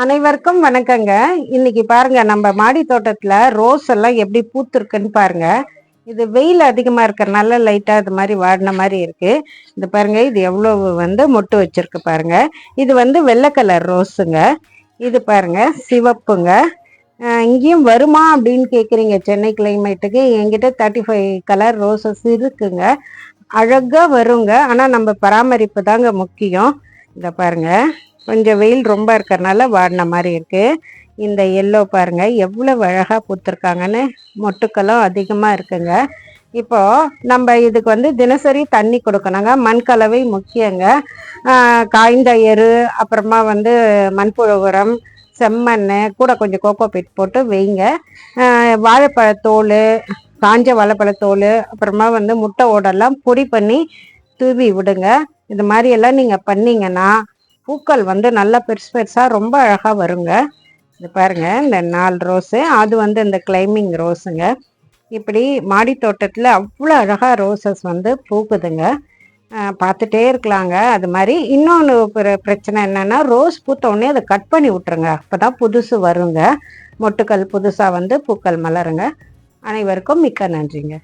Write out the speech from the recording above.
அனைவருக்கும் வணக்கங்க. இன்னைக்கு பாருங்க நம்ம மாடி தோட்டத்துல ரோஸ் எல்லாம் எப்படி பூத்துருக்குன்னு பாருங்க. இது வெயில் அதிகமா இருக்கிறனால லைட்டா இது மாதிரி வாடின மாதிரி இருக்கு. இது பாருங்க இது எவ்வளவு வந்து மொட்டு வச்சிருக்கு பாருங்க. இது வந்து வெள்ளை கலர் ரோஸுங்க இது பாருங்க சிவப்புங்க. இங்கேயும் வருமா அப்படின்னு கேட்குறீங்க சென்னை கிளைமேட்டுக்கு என்கிட்ட தேர்ட்டி ஃபைவ் கலர் ரோசஸ் இருக்குங்க. அழகாக வருங்க. ஆனால் நம்ம பராமரிப்பு தாங்க முக்கியம். இந்த பாருங்கள் கொஞ்சம் வெயில் ரொம்ப இருக்கிறனால வாடின மாதிரி இருக்குது இந்த எல்லோ பாருங்க எவ்வளோ அழகாக பூத்துருக்காங்கன்னு மொட்டுக்களும் அதிகமாக இருக்குங்க. இப்போ நம்ம இதுக்கு வந்து தினசரி தண்ணி கொடுக்கணுங்க. மண் கலவை முக்கியங்க காய்ந்த எரு அப்புறமா வந்து மண்புழு உரம் செம்மண் கூட கொஞ்சம் கோகோ பிட் போட்டு வைங்க. வாழைப்பழத்தோல் காஞ்ச வாழைப்பழத்தோல் அப்புறமா வந்து முட்டை ஓடெல்லாம் பொடி பண்ணி தூவி விடுங்க. இது மாதிரி எல்லாம் நீங்கள் பண்ணிங்கன்னா பூக்கள் வந்து நல்லா பெருசு பெருசாக ரொம்ப அழகாக வருங்க. இது பாருங்க இந்த நாலு ரோஸு. அது வந்து இந்த கிளைமிங் ரோஸுங்க. இப்படி மாடி தோட்டத்தில் அவ்வளோ அழகாக ரோசஸ் வந்து பூக்குதுங்க. பார்த்துட்டே இருக்கலாங்க. அது மாதிரி இன்னொன்று பிரச்சனை என்னென்னா ரோஸ் பூத்த உடனே அதை கட் பண்ணி விட்டுருங்க. அப்போ தான் புதுசு வருங்க. மொட்டுக்கள் புதுசாக வந்து பூக்கள் மலருங்க. அனைவருக்கும் மிக்க நன்றிங்க.